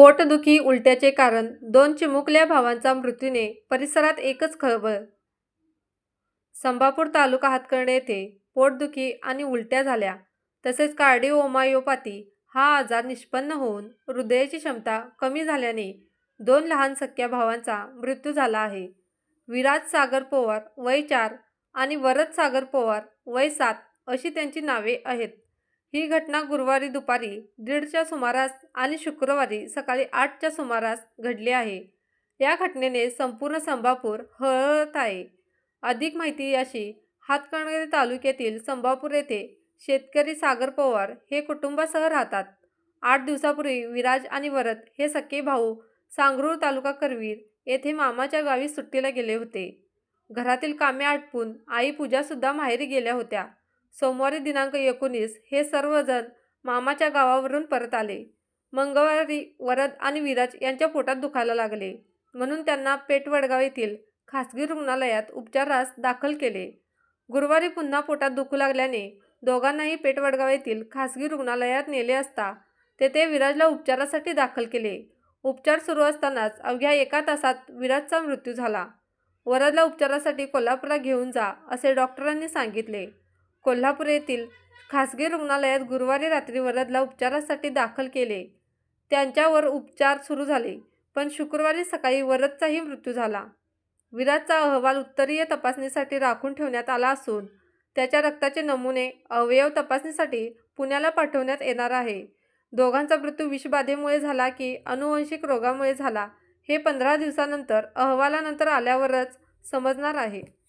पोटदुखी उलट्याचे कारण दोन चिमुकल्या भावांचा मृत्यूने परिसरात एकच खळबळ. संभापूर तालुका हातकर्णे येथे पोटदुखी आणि उलट्या झाल्या. तसेच कार्डिओमायोपॅथी हा आजार निष्पन्न होऊन हृदयाची क्षमता कमी झाल्याने दोन लहान सख्या भावांचा मृत्यू झाला आहे. विराज सागर पवार वय चार आणि वरद सागर पवार वय सात अशी त्यांची नावे आहेत. ही घटना गुरुवारी दुपारी दीडच्या सुमारास आणि शुक्रवारी सकाळी आठच्या सुमारास घडली आहे. या घटनेने संपूर्ण संभापूर हळहळत आहे. अधिक माहिती अशी हातकणंगले तालुक्यातील संभापूर येथे शेतकरी सागर पवार हे कुटुंबासह राहतात. आठ दिवसापूर्वी विराज आणि वरत हे सख्खे भाऊ सांगरूळ तालुका करवीर येथे मामाच्या गावी सुट्टीला गेले होते. घरातील कामे आटपून आई पूजासुद्धा माहेरी गेल्या होत्या. सोमवारी दिनांक एकोणीस हे सर्वजण मामाच्या गावावरून परत आले. मंगळवारी वरद आणि विराज यांच्या पोटात दुखायला लागले. म्हणून त्यांना पेटवडगाव येथील खासगी रुग्णालयात उपचारास दाखल केले. गुरुवारी पुन्हा पोटात दुखू लागल्याने दोघांनाही पेटवडगाव येथील खासगी रुग्णालयात नेले असता तेथे विराजला उपचारासाठी दाखल केले. उपचार सुरू असतानाच अवघ्या एका तासात विराजचा मृत्यू झाला. वरदला उपचारासाठी कोल्हापुरात घेऊन जा असे डॉक्टरांनी सांगितले. कोल्हापूर येथील खासगी रुग्णालयात गुरुवारी रात्री वरदला उपचारासाठी दाखल केले. त्यांच्यावर उपचार सुरू झाले पण शुक्रवारी सकाळी वरदचाही मृत्यू झाला. विराजचा अहवाल उत्तरीय तपासणीसाठी राखून ठेवण्यात आला असून त्याच्या रक्ताचे नमुने अवयव तपासणीसाठी पुण्याला पाठवण्यात येणार आहे. दोघांचा मृत्यू विषबाधेमुळे झाला की अनुवंशिक रोगामुळे झाला हे पंधरा दिवसानंतर अहवालानंतर आल्यावरच समजणार आहे.